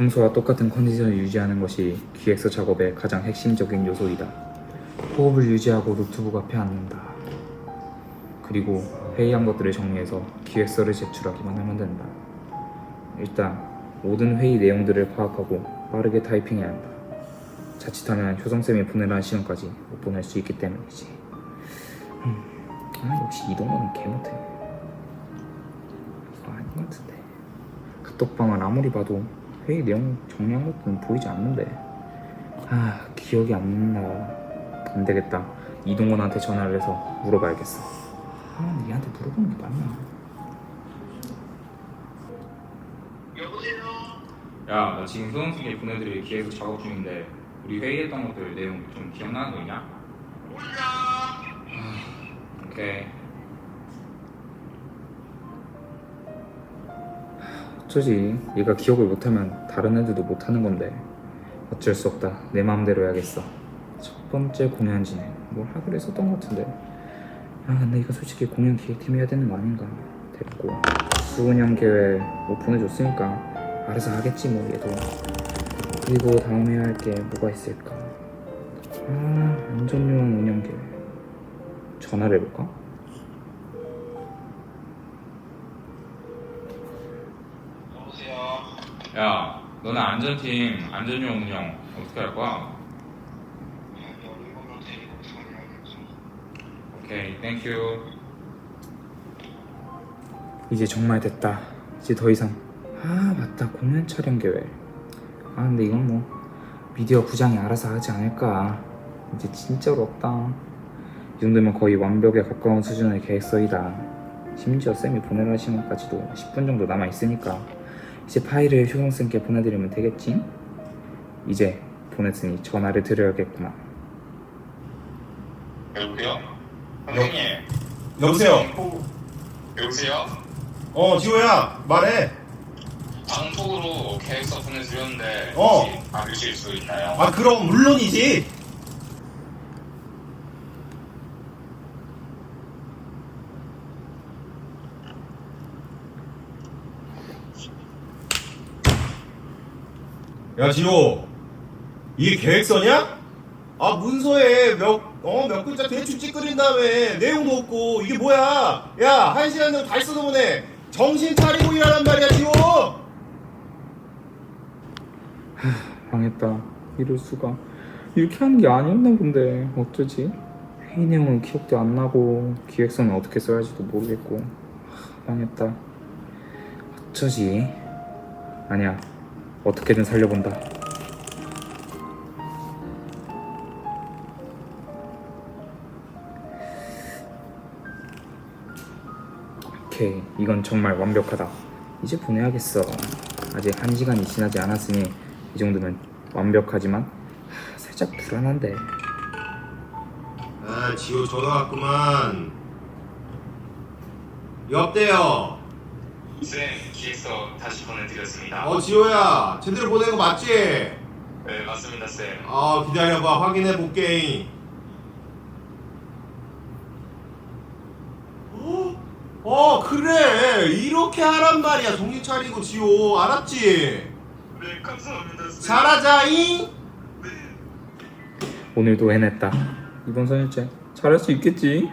평소와 똑같은 컨디션을 유지하는 것이 기획서 작업의 가장 핵심적인 요소이다. 호흡을 유지하고 노트북 앞에 앉는다. 그리고 회의한 것들을 정리해서 기획서를 제출하기만 하면 된다. 일단 모든 회의 내용들을 파악하고 빠르게 타이핑해야 한다. 자칫하면 효성쌤이 보내라는 시간까지 못 보낼 수 있기 때문이지. 음, 아 역시 이동호는 개 못해. 이거 아닌 것 같은데. 카톡방을 아무리 봐도 회의 내용 정리한 것들은 보이지 않는데. 아 기억이 안 나. 안 되겠다. 이동원한테 전화를 해서 물어봐야겠어. 아 얘한테 물어보는 게 맞나? 여보세요? 야, 나 지금 효성쌤이 보내드릴 기획서 작업 중인데 우리 회의했던 것들 내용 좀 기억나는 거 있냐? 몰라. 오케이. 어쩌지? 얘가 기억을 못하면 다른 애들도 못하는 건데 어쩔 수 없다. 내 마음대로 해야겠어. 첫 번째 공연 진행 뭘 하기로 했었던 것 같은데 아 근데 이거 솔직히 공연 기획팀 해야 되는 거 아닌가 됐고 수은형 계획 오픈해줬으니까 알아서 하겠지 뭐 얘도 그리고 다음 해야 할게 뭐가 있을까 아 안전요원 운영 계획 전화를 해볼까? 야, 너는 안전팀 안전용 운영 어떻게 할 거야? 오케이, 땡큐. 이제 정말 됐다. 이제 더 이상 아 맞다 공연 촬영 계획. 아 근데 이건 뭐 미디어 부장이 알아서 하지 않을까. 이제 진짜로 없다. 이 정도면 거의 완벽에 가까운 수준의 계획서이다. 심지어 쌤이 보내라 시간까지도 10분 정도 남아 있으니까 이제 파일을 효성쌤께 보내드리면 되겠지? 이제 보냈으니 전화를 드려야겠구나. 여보세요? 선생님 여보세요. 여보세요? 어, 지호야, 말해. 방톡으로 계획서 보내드렸는데 어. 혹시 봐주실 수 있나요? 아, 그럼 물론이지. 야, 지호. 이게 계획서냐? 아, 문서에 몇, 어, 몇 글자 대충 찌끄린 다음에 내용도 없고, 이게 뭐야? 야, 한 시간 정도 다 써서 보내. 정신 차리고 일하란 말이야, 지호! 망했다. 이럴 수가. 이렇게 하는 게 아니었나 본데 어쩌지? 회의 내용은 기억도 안 나고 기획서는 어떻게 써야지도 모르겠고 하, 망했다. 어쩌지? 아니야. 어떻게든 살려본다. 오케이. 이건 정말 완벽하다. 이제 보내야겠어. 아직 한 시간이 지나지 않았으니 이 정도면 완벽하지만 하, 살짝 불안한데. 아, 지호 전화 왔구만. 여보세요. 쌤 기획서 다시 보내드렸습니다 어, 지호야. 제대로 보낸 거 맞지? 네 맞습니다 쌤 아, 기다려봐. 확인해 볼게. 어, 어, 그래. 이렇게 하란 말이야. 정신 차리고 지호. 알았지? 네 감사합니다 쌤 잘하자잉. 오늘도 해냈다. 이번 선일제 잘할 수 있겠지?